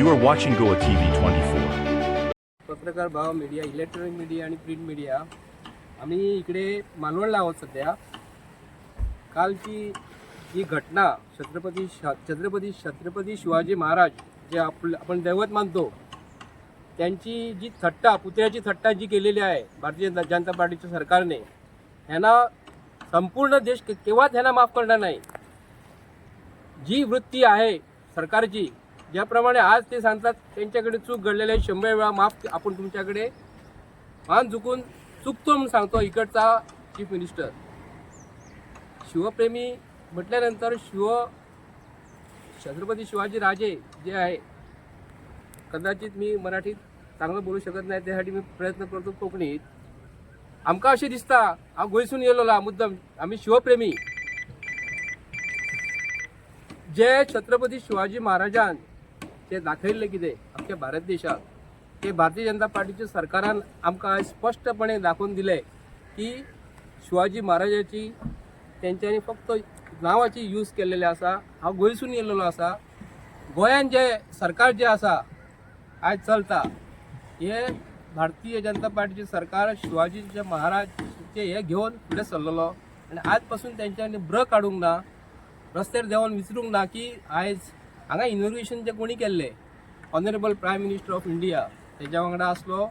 You are watching Goa TV 24. पत्रकार भाव media electronic media आणि प्रिंट मीडिया आम्ही इकडे मालवणला आहोत सध्या. कालची जी घटना छत्रपती शा छत्रपती छत्रपती शिवाजी महाराज जे आपलं आपण दैवत मानतो त्यांची जी थट्टा पुतळ्याची थट्टा जी केलेली आहे भारतीय जनता पार्टीच्या सरकारने ह्यांना संपूर्ण देश केव्हाच ह्यांना माफ करणार नाही. जी वृत्ती आहे सरकारची ज्याप्रमाणे आज ते सांगतात त्यांच्याकडे चूक घडलेली आहे शंभर वेळा माफ आपण तुमच्याकडे मान चुकून चुकतो म्हणून सांगतो इकडचा चीफ मिनिस्टर शिवप्रेमी म्हटल्यानंतर शिव छत्रपती शिवाजी राजे जे आहे कदाचित मी मराठीत चांगलं बोलू शकत नाही त्यासाठी मी प्रयत्न करतो कोकणीत. आमका असे दिसता हा गोयसून गेलेला मुद्दाम आम्ही शिवप्रेमी. जे छत्रपती शिवाजी महाराजान ते दाखयल्लें कितें आमच्या भारत देशात. ते भारतीय जनता पार्टीच्या सरकारान आमकां आज स्पश्टपणे दाखवून दिले की शिवाजी महाराजाची तेंच्यांनी फक्त नांवाची यूज केलेले आसा हांव गोंयसून येयल्लो आसा गोंयांत जे सरकार जे आसा आज चलता हे भारतीय जनता पार्टीचे सरकार शिवाजीचे महाराजचे हे घेवन फुडें सरलेलो आनी आज पासून तेंच्यांनी ब्र काडूंक ना रस्त्यार देंवन विचारूंक ना की आयज हांगा इनोग्रेशन जे कोणी केल्लें honourable prime minister of India तेज्या वांगडा आसलो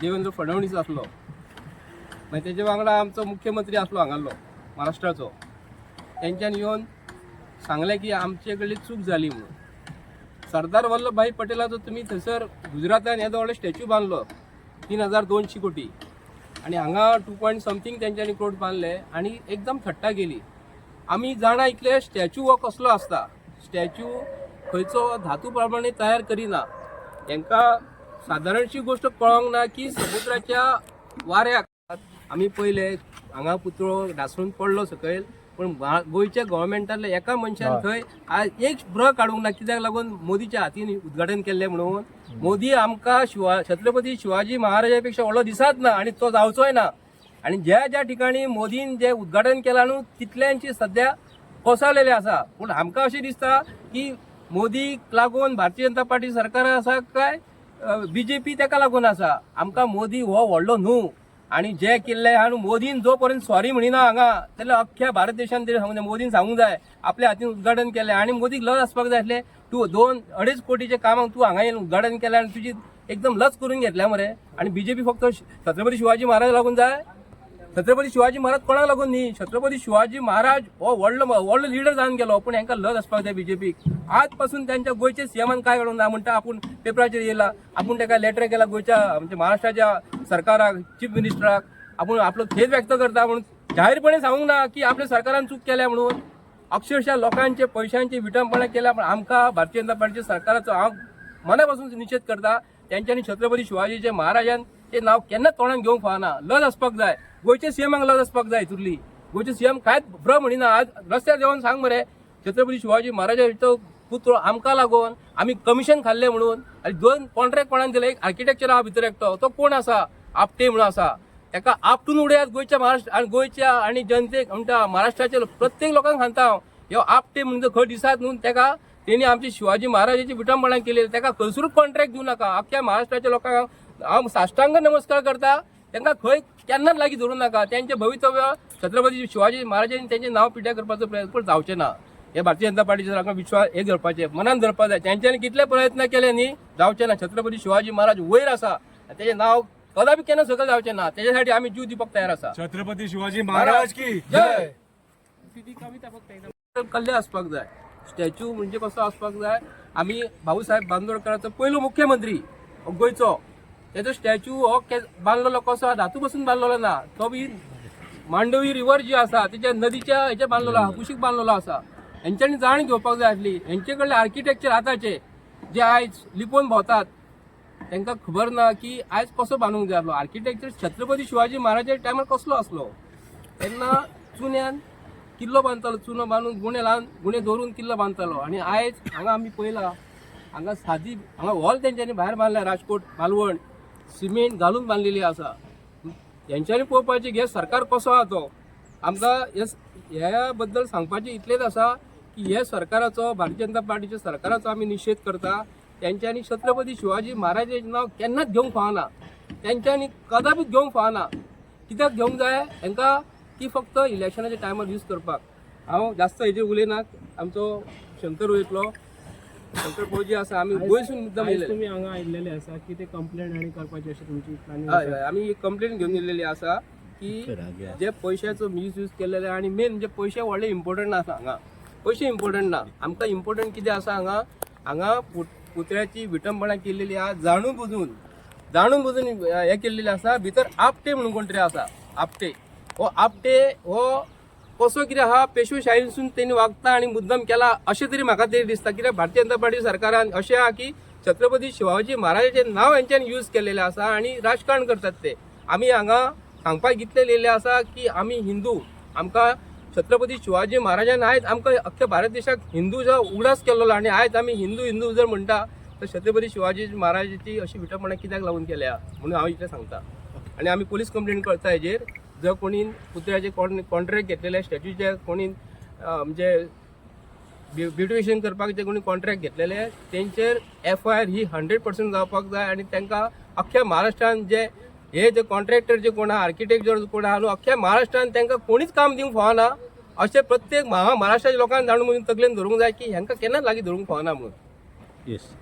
देवेंद्र फडणवीस आसलो मागीर तेजे वांगडा आमचो मुख्यमंत्री आसलो हांगालो महाराष्ट्राचो. तेंच्यान येवन सांगलें की आमचे कडली चूक जाली म्हणून. सरदार वल्लभभाई पटेलाचो तुमी थंयसर गुजरातान येदो व्हडलो स्टॅच्यू बांदलो तीन हजार दोनशी कोटी. आणि हांगा टू पॉयंट समथींग तेंच्यांनी क्रोड बांदले आणि एकदम थट्टा गेली आमी जाणा इतले स्टॅच्यू हो कसलो आसता स्टॅच्यू खंयचो धातू प्रमाणे तयार करिना. तांकां सादारणशी गोश्ट कळोंक ना की समुद्राच्या वाऱ्याक आमी पयले हांगा पुतळो ढासळून पडलो सकयल पण गोंयच्या गव्हर्मेंटातल्या एका मनशान थंय आज एक ब्र काडूंक ना कित्याक लागून मोदीच्या हातीन उद्घाटन केल्लें म्हणून. मोदी आमकां शिवा छत्रपती शिवाजी महाराजा पेक्षा व्हडलो दिसात ना आणि तो जावचोय ना. आणि ज्या ज्या ठिकाणी मोदीन जे उद्घाटन केलां न्हू तितल्यांची सध्या कोसळलेले आसा. पूण आमकां अशें दिसता की मोदीक लागून भारतीय जनता पार्टी सरकार आसा काय बीजेपी ताका लागून आसा आमकां मोदी हो व्हडलो न्हू. आणि जे केल्ले आहा न्हू मोदीन जो पर्यंत सॉरी म्हणिना हांगा जाल्यार अख्ख्या भारत देशान तरी सांगूं जाय मोदीन सांगूंक जाय. आपल्या हातीन उद्घाटन केलें. आणि मोदीक लज आसपाक जाय आसलें. तूं दोन अडेच कोटीचे कामांक तूं हांगा येवन उद्घाटन केलें आनी तुजी एकदम लज करून घेतल्या मरे. आणि बीजेपी फक्त छत्रपती शिवाजी महाराज लागून जाय. छत्रपती शिवाजी महाराज कोणाक लागून न्ही? छत्रपती शिवाजी महाराज हो व्हडलो व्हडलो लिडर जावन गेलो पूण हांकां लज आसपाक जाय बीजेपीक आज पासून त्यांच्या गोंयच्या सीएमान काय घडोवंक ना म्हणटा आपूण पेपराचेर येयला. आपूण ताका लेटर केला गोंयच्या म्हणजे महाराष्ट्राच्या सरकाराक चीफ मिनिस्टराक आपूण आपलो खेद व्यक्त करता म्हणून जाहीरपणे सांगूंक ना की आपल्या सरकारान चूक केल्या म्हणून अक्षरशः लोकांचे पैशांचे विटंबना केल्या पण आमकां भारतीय जनता पार्टीच्या सरकाराचो हांव मनापासून निषेध करता त्यांच्यानी छत्रपती शिवाजीचे महाराजान ते नाव केन्ना तोंडान घेवंक फावना लज आसपाक जाय. गोयच्या सीएमाक लज आसपाक जाय तुरली. गोयचे सीएम कांयच भ्र म्हणिना आज रस्त्यार देंवन सांग मरे छत्रपती शिवाजी महाराजाचो पुतळो आमकां लागून आमी कमिशन खाल्लें म्हणून आनी दोन कॉन्ट्रॅक्ट कोणान दिले? एक आर्किटेक्चर आहा भितर एकटो. तो कोण आसा? आपटे म्हणून आसा. ताका आपटून उडयात गोंयच्या महाराष्ट्र आनी गोंयच्या आनी जनतेक म्हणटा महाराष्ट्राच्या प्रत्येक लोकांक सांगता हांव ह्यो आपटे म्हणून खंय दिसात न्हू ताका तेणी आमची शिवाजी महाराजाची विटंबणां केली ताका खंयसरूच कॉन्ट्रॅक्ट दिवं नाका. अख्ख्या महाराष्ट्राच्या लोकांक हांव साश्टांग नमस्कार करता. तांकां खंय केन्नाच लागीं धरूं नाका. तेंचें भवितव्य छत्रपती शिवाजी महाराजांनी तेंचें नांव पिड्यार करपाचो प्रयत्न पूण जावचें ना. हे भारतीय जनता पार्टीचे सरकार विश्वास हे धरपाचे मनान धरपा जाय तेंच्यांनी कितले प्रयत्न केले न्ही जावचे ना. छत्रपती शिवाजी महाराज वयर आसा तेजें नाव कदापि केन्ना सकयल जावचें ना. तेज्यासाठी आमी जीव दिवपाक तयार आसा छत्रपती शिवाजी महाराज की जय! कल्ले आसपाक जाय स्टॅच्यू म्हणजे कसो आसपाक जाय आमी भाऊसाहेब बांदोडकराचो पयलो मुख्यमंत्री गोंयचो. तेजो स्टॅच्यू हो बांदलेलो कसो आहा, धातू पासून बांदलेलो ना तो बी मांडवी रिवर जी आसा तेच्या नदीच्या हेचे बांदलेलो आहा कुशीक बांदलेलो आसा हेंच्यांनी जाण घेवपाक जाय आसली. हेंचे कडले आर्किटेक्चर आतांचे जे आयज लिपोवन भोंवतात तांकां खबर ना की आयज कसो बांदूंक जाय आसलो. आर्किटेक्चर छत्रपती शिवाजी महाराजाच्या टायमार कसलो आसलो तेन्ना चुन्यान किल्लो बांदतालो चुनो बांदून गुणे लावन गुणे दवरून किल्लो बांदतालो आनी आयज हांगा आमी पयला हांगा सादी हांगा हॉल तेंच्यांनी भायर बांदल्या राजकोट मालवण. सिमेंट घालून बांदलेली आसा हेंच्यांनी पळोवपाची हे सरकार कसो आहा तो आमकां हे ह्या बद्दल सांगपाचें इतलेंच आसा की हे सरकाराचो भारतीय जनता पार्टीच्या सरकाराचो आमी निशेध करता. त्यांच्यानी छत्रपती शिवाजी महाराजांचे नाव केन्नाच घेवंक फावना त्यांच्यानी कदापीच घेवंक फावना कित्याक घेवंक जाय. हांकां ती फक्त इलेक्शनाच्या टायमार यूज करपाक. हांव जास्त हेजेर उलयना आमचो शंकर वयतलो शंकर पळोवजी आसा आमी गोंयसून मुद्दम आयज येयलेले तुम्ही हांगा आयिल्लेले आसा की ते कंप्लेंट आनी करपाची अशी तुमची प्लॅनिंग हय हय आमी एक कंप्लेन घेवन येयलेली आसा की जे पयशाचो मिसयूज केलेले आनी मेन म्हणजे पयशे व्हडले इम्पॉर्टंट ना हांगा पयशे इम्पॉर्टंट ना. आमकां इम्पॉर्टंट कितें आसा हांगा हांगा पुतळ्याची विटंबना केलेली आहा जाणून बुजून. जाणून बुजून हे केलेले आसा भितर आपटे म्हणून कोण तरी आसा आपटे. हो आपटे हो कसो कितें आहा पेशवेशाहीसून तेणी वागता आनी मुद्दम केला अशें तरी म्हाका तरी दिसता. कित्याक भारतीय जनता पार्टी सरकारान अशें आहा की छत्रपती शिवाजी महाराजाचें नांव हेंच्यान यूज केलेलें आसा आनी राजकारण करतात ते. आमी हांगा सांगपाक इतलें येयले आसा की आमी हिंदू. आमकां छत्रपती शिवाजी महाराजान आयज आमकां अख्ख्या भारत देशाक हिंदू जो उगडास केलेलो आनी आयज आमी हिंदू हिंदू जर म्हणटा तर छत्रपती शिवाजी महाराजाची अशी विटंबना कित्याक लागून केल्या? म्हणून हांव इतलें सांगता. आनी आमी पोलीस कंप्लेंट करता हेजेर. जर कोणी पुतळ्याचे कॉन्ट्रॅक्ट घेतलेले स्टॅच्यूचे कोणी म्हणजे ब्युटिफिकेशन करपाक जे कोणी कॉन्ट्रॅक्ट घेतलेले तेंचेर एफ आय आर ही हंड्रेड पर्संट जावपाक जाय आनी तांकां अख्ख्या महाराष्ट्रान जे हे जे कॉन्ट्रॅक्टर जे कोण आहा आर्किटेक्ट कोण आहा न्हू अख्ख्या महाराष्ट्रान तांकां कोणीच काम दिवंक फावना अशें प्रत्येक महा महाराष्ट्राच्या लोकांक जाणून म्हणून तकलेन धरूंक जाय की हांकां केन्नाच लागीं धरूंक फावना म्हणून. येस